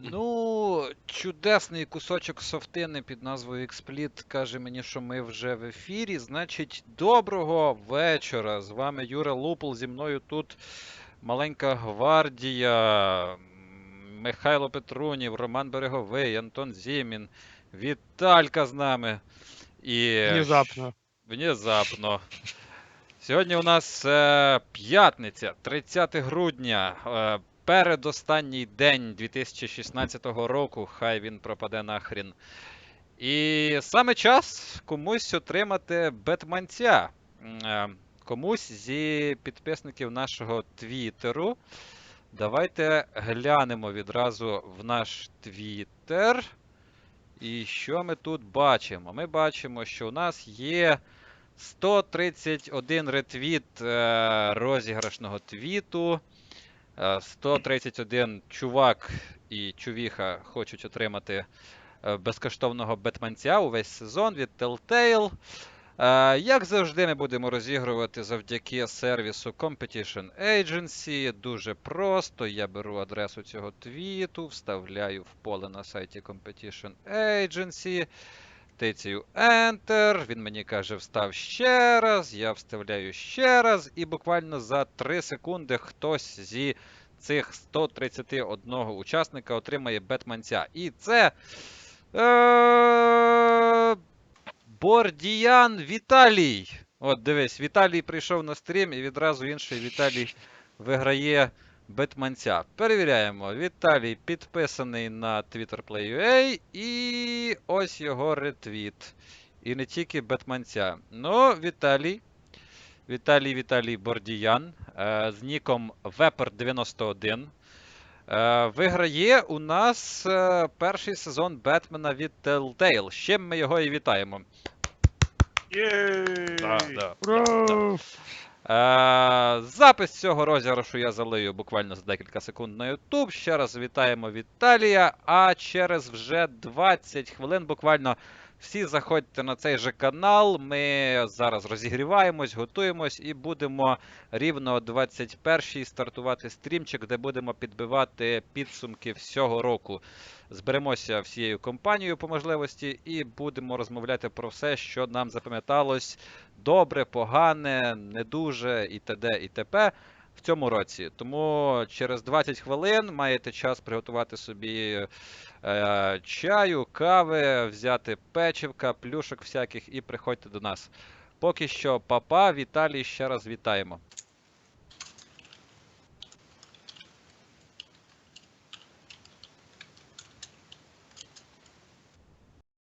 Ну, чудесний кусочок софтини під назвою Xsplit каже мені, що ми вже в ефірі. Значить, доброго вечора. З вами Юра Лупл. Зі мною тут маленька гвардія. Михайло Петрунів, Роман Береговий, Антон Зімін, Віталька з нами. І Внезапно. Внезапно. Сьогодні у нас е, п'ятниця, 30 грудня. Е, передостанній день 2016 року. Хай він пропаде нахрін. І саме час комусь отримати бетманця. Е, комусь зі підписників нашого твіттеру. Давайте глянемо відразу в наш твіттер. І що ми тут бачимо? Ми бачимо, що у нас є 131 ретвіт е, розіграшного твіту. Е, 131 чувак і чувіха хочуть отримати е, безкоштовного бетманця увесь сезон від Telltale. Е, Як завжди, ми будемо розігрувати завдяки сервісу Competition Agency. Дуже просто. Я беру адресу цього твіту, вставляю в поле на сайті Competition Agency. Тицію Enter. Він мені каже, встав ще раз. Я вставляю ще раз. І буквально за 3 секунди хтось зі цих 131 учасника отримає бетманця. І це. Е- Бордіян Віталій. От дивись, Віталій прийшов на стрім і відразу інший Віталій виграє бетманця. Перевіряємо. Віталій підписаний на TwitterPlay.ua і ось його ретвіт. І не тільки бетманця. Ну, Віталій. Віталій Віталій Бордіян е, з ніком Вепер91. Е, виграє у нас е, перший сезон Бетмена від Telltale. З чим ми його і вітаємо. Єй! Да, да. Ура! Е, запис цього розіграшу я залию буквально за декілька секунд на YouTube. Ще раз вітаємо Віталія. А через вже 20 хвилин буквально всі заходьте на цей же канал. Ми зараз розігріваємось, готуємось і будемо рівно о 21-й стартувати стрімчик, де будемо підбивати підсумки всього року. Зберемося всією компанією по можливості і будемо розмовляти про все, що нам запам'яталось добре, погане, не дуже і т.д. і т.п. в цьому році. Тому через 20 хвилин маєте час приготувати собі е, чаю, кави, взяти печивка, плюшок всяких і приходьте до нас. Поки що, папа, Віталій, ще раз вітаємо.